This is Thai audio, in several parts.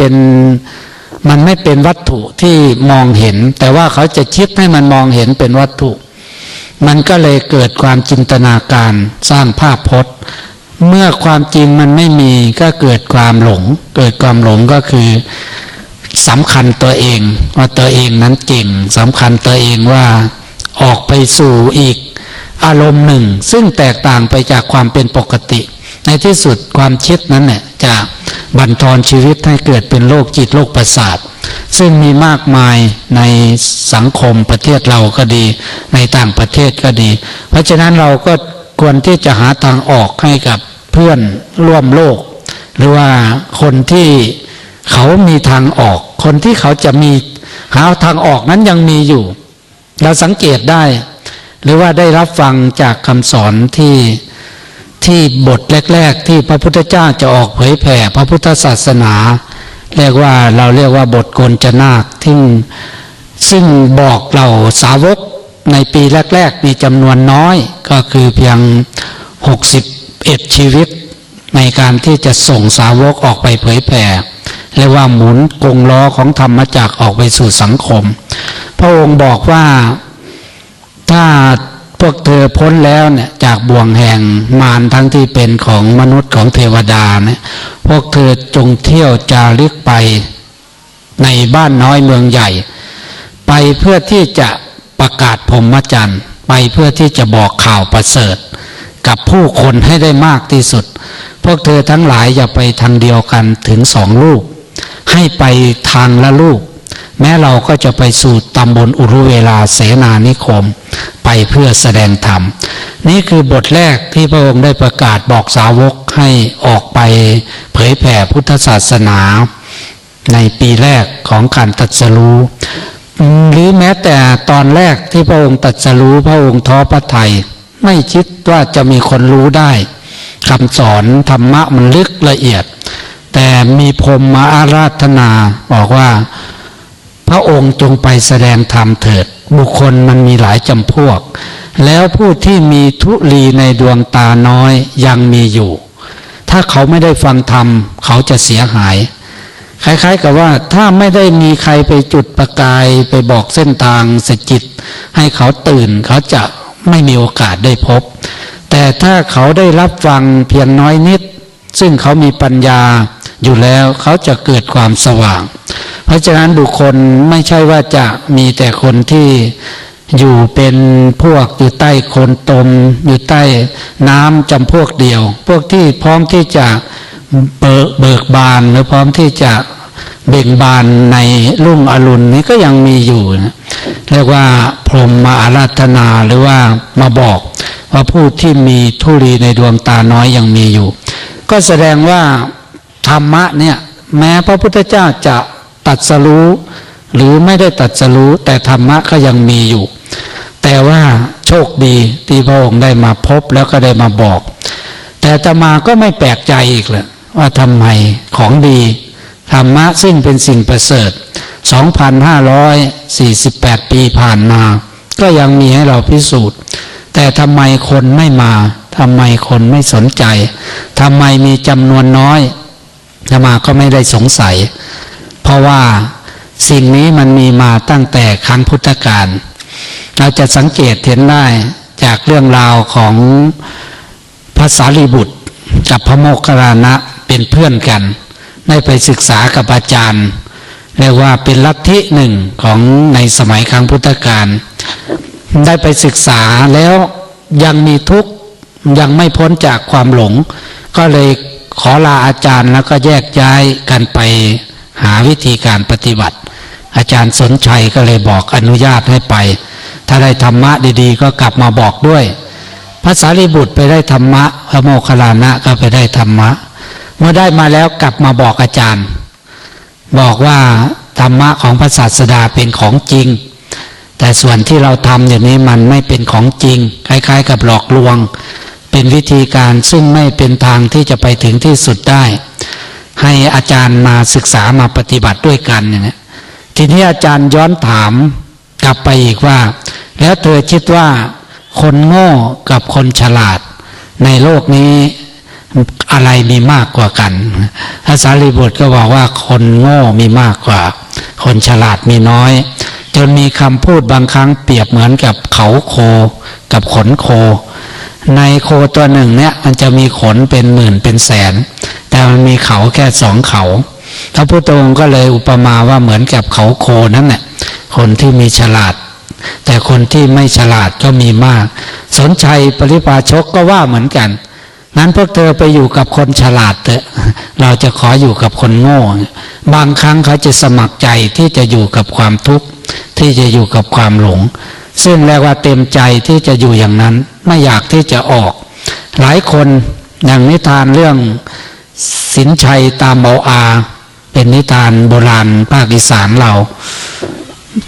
เป็นมันไม่เป็นวัตถุที่มองเห็น แต่ว่าเขาจะคิดให้มันมองเห็นเป็นวัตถุ มันก็เลยเกิดความจินตนาการสร้างภาพพจน์ เมื่อความจริงมันไม่มีก็เกิดความหลง เกิดความหลงก็คือสำคัญตัวเอง ว่าตัวเองนั้นเก่งสำคัญตัวเองว่าออกไปสู่อีกอารมณ์หนึ่ง ซึ่งแตกต่างไปจากความเป็นปกติ ในที่สุดความคิดนั้นเนี่ยจะ บั่นทอนชีวิตให้เกิดเป็นโรคจิตโรคประสาท ซึ่งมีมากมายในสังคมประเทศเราก็ดี ในต่างประเทศก็ดี เพราะฉะนั้นเราก็ควรที่จะหาทางออกให้กับเพื่อนร่วมโลก หรือว่าคนที่เขามีทางออก คนที่เขาจะมีหาทางออกนั้นยังมีอยู่ เราสังเกตได้ หรือว่าได้รับฟังจากคำสอนที่ ที่บทแรก ๆ ที่พระพุทธเจ้าจะออกเผยแผ่พระพุทธศาสนา เรียกว่าเราเรียกว่าบทโกนจนาคที่ซึ่งบอกเราสาวกในปีแรก ๆ มีจำนวนน้อยก็คือเพียง 61 ชีวิต ในการที่จะส่งสาวกออกไปเผยแผ่เรียกว่าหมุนกงล้อของธรรมจักออกไปสู่สังคม พระองค์บอกว่าถ้า พวกเธอพ้นแล้วเนี่ยจากบ่วงแห่งมารทั้งที่เป็นของมนุษย์ของเทวดาเนี่ยพวกเธอจงเที่ยวจาริกไปในบ้านน้อยเมืองใหญ่ ไปเพื่อที่จะประกาศพรหมจรรย์ไปเพื่อที่จะบอกข่าวประเสริฐ กับผู้คนให้ได้มากที่สุด พวกเธอทั้งหลายอย่าไปทางเดียวกันถึงสองลูก ให้ไปทางละลูก แม้เราก็จะไปสู่ตำบลอุรุเวลาเสนานิคม ไปเพื่อแสดงธรรม นี่คือบทแรกที่พระองค์ได้ประกาศบอกสาวกให้ออกไปเผยแผ่พุทธศาสนา ในปีแรกของการตรัสรู้หรือแม้แต่ตอนแรกที่พระองค์ตรัสรู้พระองค์ท้อพระทัยไม่คิดว่าจะมีคนรู้ได้คำสอนธรรมะมันลึกละเอียด แต่มีพรมมาอาราธนาบอกว่า พระองค์จงไปแสดงธรรมเถิด บุคคลมันมีหลายจำพวก แล้วผู้ที่มีทุลีในดวงตาน้อยยังมีอยู่ ถ้าเขาไม่ได้ฟังธรรม เขาจะเสียหาย คล้ายๆ กับว่าถ้าไม่ได้มีใครไปจุดประกายไปบอกเส้นทางสจิต ให้เขาตื่นเขาจะไม่มีโอกาสได้พบ แต่ถ้าเขาได้รับฟังเพียงน้อยนิด ซึ่งเขามีปัญญาอยู่แล้วเขาจะเกิดความสว่าง เพราะฉะนั้นบุคคลไม่ใช่ว่าจะมีแต่คนที่อยู่เป็นพวกอยู่ใต้คนตม อยู่ใต้น้ำจำพวกเดียว พวกที่พร้อมที่จะเบิกเบิกบานหรือพร้อมที่จะเบ่งบานในรุ่งอรุณนี้ก็ยังมีอยู่นะเรียกว่าพรหมมาอาราธนาหรือว่ามาบอกว่าผู้ที่มีทุลีในดวงตาน้อยยังมีอยู่ ก็แสดงว่าธรรมะเนี่ยแม้พระพุทธเจ้าจะ ตัดสรู้หรือไม่ได้ตัดสรู้แต่ธรรมะก็ยังมีอยู่ แต่ว่าโชคดีที่พระองค์ได้มาพบแล้วก็ได้มาบอก แต่ตมาก็ไม่แปลกใจอีกเลยว่าทำไมของดีธรรมะซึ่งเป็นสิ่งประเสริฐ 2,548 ปีผ่านมา ก็ยังมีให้เราพิสูจน์ แต่ทำไมคนไม่มาทำไมคนไม่สนใจทำไมมีจำนวนน้อยธรรมาก็ไม่ได้สงสัย เพราะว่าสิ่งนี้มันมีมาตั้งแต่ครั้งพุทธกาลเราจะสังเกตเห็นได้จากเรื่องราวของภาษาลีบุตร กับพระโมคคัลลานะเป็นเพื่อนกัน ได้ไปศึกษากับอาจารย์เรียกว่าเป็นลัทธิหนึ่งของในสมัยครั้งพุทธกาลได้ไปศึกษาแล้วยังมีทุกข์ยังไม่พ้นจากความหลง ก็เลยขอลาอาจารย์แล้วก็แยกย้ายกันไป หาวิธีการปฏิบัติ อาจารย์สนชัยก็เลยบอกอนุญาตให้ไป ถ้าได้ธรรมะดีๆ ก็กลับมาบอกด้วยภาษาลิบุตรไปได้ธรรมะพระโมคคัลลานะก็ไปได้ธรรมะ เมื่อได้มาแล้วกลับมาบอกอาจารย์ บอกว่าธรรมะของพระศาสดาเป็นของจริง แต่ส่วนที่เราทำอย่างนี้มันไม่เป็นของจริง คล้าย ๆ กับหลอกลวง เป็นวิธีการซึ่งไม่เป็นทางที่จะไปถึงที่สุดได้ ให้อาจารย์มาศึกษามาปฏิบัติด้วยกันอย่างนี้ทีนี้อาจารย์ย้อนถามกลับไปอีกว่า แล้วเธอคิดว่าคนโง่กับคนฉลาด ในโลกนี้อะไรมีมากกว่ากันพระสารีบุตรก็บอกว่าคนโง่มีมากกว่า คนฉลาดมีน้อย จนมีคำพูดบางครั้งเปรียบเหมือนกับเขาโค กับขนโค ในโคตัวหนึ่งเนี่ยมันจะมีขนเป็นหมื่นเป็นแสน แต่มันมีเขาแค่สองเขา พระพุทธองค์ก็เลยอุปมาว่าเหมือนกับเขาโคนั่นแหละคนที่มีฉลาด แต่คนที่ไม่ฉลาดก็มีมาก สนใจปริพาชกก็ว่าเหมือนกัน นั้นพวกเธอไปอยู่กับคนฉลาดเถอะ เราจะขออยู่กับคนโง่ บางครั้งเขาจะสมัครใจที่จะอยู่กับความทุกข์ที่จะอยู่กับความหลง ซึ่งเรียกว่าเต็มใจที่จะอยู่อย่างนั้น ไม่อยากที่จะออก หลายคนอย่างนิทานเรื่อง สินชัยตามเบาอา เป็นนิทานโบราณภาคอีสานเรา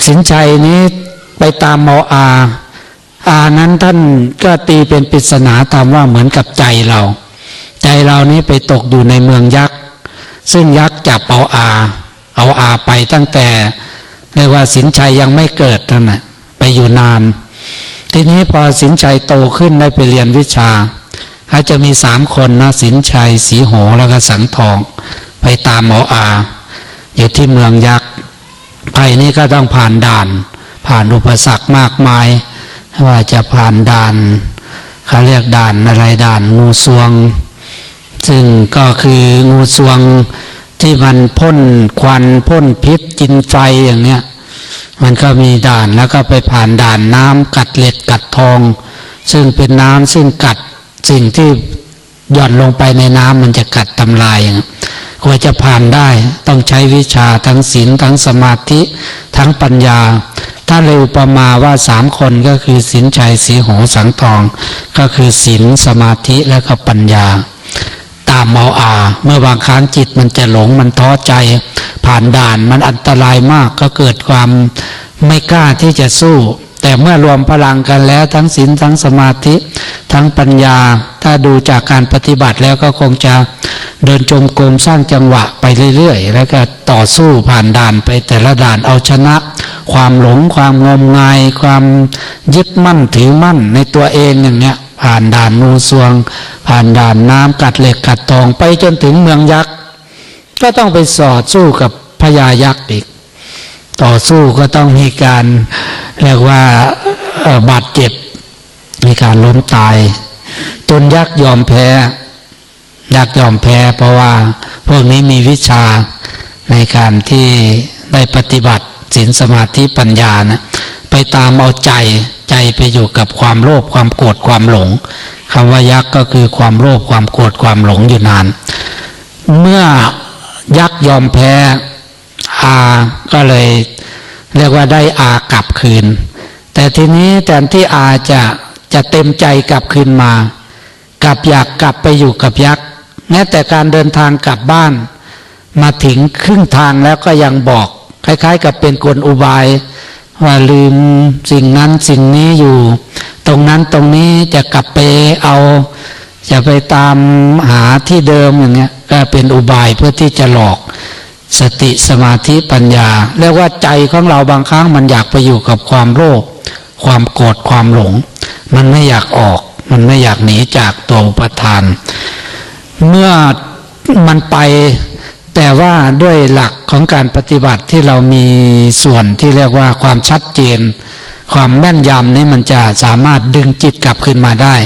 สินชัยนี้ไปตามเมาอา อานั้นท่านก็ตีเป็นปริศนาตามว่าเหมือนกับใจเรา ใจเรานี้ไปตกอยู่ในเมืองยักษ์ซึ่งยักษ์จับเอาอา เอาอาไปตั้งแต่เรียกว่าสินชัยยังไม่เกิดนั่นแหะไปอยู่นาน ทีนี้พอสินชัยโตขึ้นได้ไปเรียนวิชา เขาจะมีสามคนนะสินชัย สีโหแล้วก็สังทอง ไปตามหมออา อยู่ที่เมืองยักษ์ไปนี้ก็ต้องผ่านด่าน ผ่านอุปสรรคมากมาย ว่าจะผ่านด่านเขาเรียกด่านอะไรด่านงูสวง ซึ่งก็คืองูสวงที่มันพ่นควันพ่นพิษกินไฟอย่างเนี้ยมันก็มีด่านแล้วก็ไปผ่านด่านน้ำกัดเหล็กกัดทอง ซึ่งเป็นน้ำซึ่งกัด สิ่งที่หย่อนลงไปในน้ำมันจะกัดทำลายอย่างกว่าจะผ่านได้ต้องใช้วิชาทั้งศีลทั้งสมาธิทั้งปัญญา ถ้าเร็วประมาว่าสามคนก็คือศีลชัยสีโหสังทอง ก็คือศีลสมาธิและก็ปัญญา ตามเมาอา เมื่อบางครั้งจิตมันจะหลงมันท้อใจ ผ่านด่านมันอันตรายมากก็เกิดความไม่กล้าที่จะสู้ แต่เมื่อรวมพลังกันแล้วทั้งศีลทั้งสมาธิ ทั้งปัญญา ถ้าดูจากการปฏิบัติแล้วก็คงจะเดินจมกรมสร้างจังหวะไปเรื่อยๆ แล้วก็ต่อสู้ผ่านด่านไปแต่ละด่านเอาชนะ ความหลงความงมงาย ความยึดมั่นถือมั่นในตัวเองอย่างเนี้ยผ่านด่านนูซวง ผ่านด่านน้ำกัดเหล็กกัดทองไปจนถึงเมืองยักษ์ก็ต้องไปสอดสู้กับพญายักษ์อีก ต่อสู้ก็ต้องมีการ เรียกว่าบาดเจ็บมีการล้มตาย จนยักษ์ยอมแพ้ยักษ์ยอมแพ้ เพราะว่าพวกนี้มีวิชาในการที่ได้ปฏิบัติศีลสมาธิปัญญานะไปตามเอาใจใจไปอยู่กับความโลภความโกรธความหลงคำว่ายักษ์ก็คือความโลภความโกรธความหลงอยู่นาน เมื่อยักษ์ยอมแพ้อาก็เลย เรียกว่าได้อากลับคืน แต่ทีนี้แทนที่อาจะจะเต็มใจกลับคืนมา กลับอยากกลับไปอยู่กับยักษ์แม้แต่การเดินทางกลับบ้าน มาถึงครึ่งทางแล้วก็ยังบอก คล้าย ๆ กับเป็นกลอุบาย ว่าลืมสิ่งนั้นสิ่งนี้อยู่ ตรงนั้นตรงนี้จะกลับไปเอาจะไปตามหาที่เดิมอย่างเงี้ยก็เป็นอุบายเพื่อที่จะหลอก สติสมาธิปัญญาเรียกว่าใจของเราบางครั้งมันอยากไปอยู่กับความโลภความโกรธความหลง มันไม่อยากออก มันไม่อยากหนีจากตัวอุปทาน เมื่อมันไปแต่ว่าด้วยหลักของการปฏิบัติที่เรามีส่วนที่เรียกว่าความชัดเจน ความแม่นยำนี่มันจะสามารถดึงจิตกลับขึ้นมาได้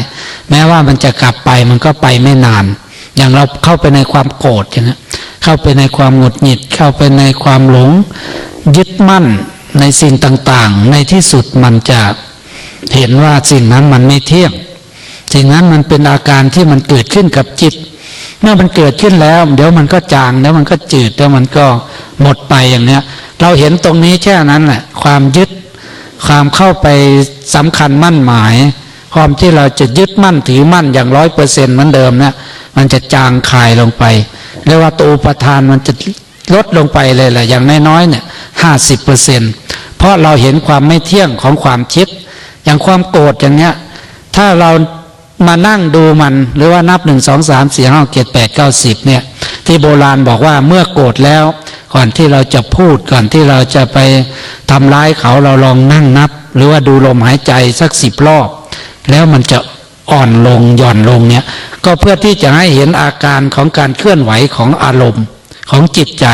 แม้ว่ามันจะกลับไปมันก็ไปไม่นาน อย่างเราเข้าไปในความโกรธอย่างนี้เข้าไปในความหงุดหงิด เข้าไปในความหลง ยึดมั่นในสิ่งต่างๆ ในที่สุดมันจะเห็นว่าสิ่งนั้นมันไม่เที่ยงสิ่งนั้นมันเป็นอาการที่มันเกิดขึ้นกับจิต เมื่อมันเกิดขึ้นแล้ว เดี๋ยวมันก็จางแล้วมันก็จืดแล้วมันก็หมดไปอย่างเนี้ย เราเห็นตรงนี้แค่นั้นแหละความยึดความเข้าไปสำคัญมั่นหมาย ความที่เราจะยึดมั่นถือมั่นอย่างร้อยเปอร์เซ็นต์เหมือนเดิมเนี่ย มันจะจางคายลงไปเรียกว่าตัวอุปทานมันจะลดลงไปเลยแหละอย่างน้อยๆเนี่ยห้าสิบเปอร์เซ็นต์เพราะเราเห็นความไม่เที่ยงของความคิด อย่างความโกรธอย่างเนี้ย ถ้าเรามานั่งดูมันหรือว่านับหนึ่งสองสามสี่ห้าเจ็ดแปดเก้าสิบเนี่ย ที่โบราณบอกว่าเมื่อโกรธแล้ว ก่อนที่เราจะพูดก่อนที่เราจะไปทำร้ายเขาเราลองนั่งนับ หรือว่าดูลมหายใจสักสิบรอบ แล้วมันจะ อ่อนลงหย่อนลงเนี่ย ก็เพื่อที่จะให้เห็นอาการของการเคลื่อนไหวของอารมณ์ของจิตใจ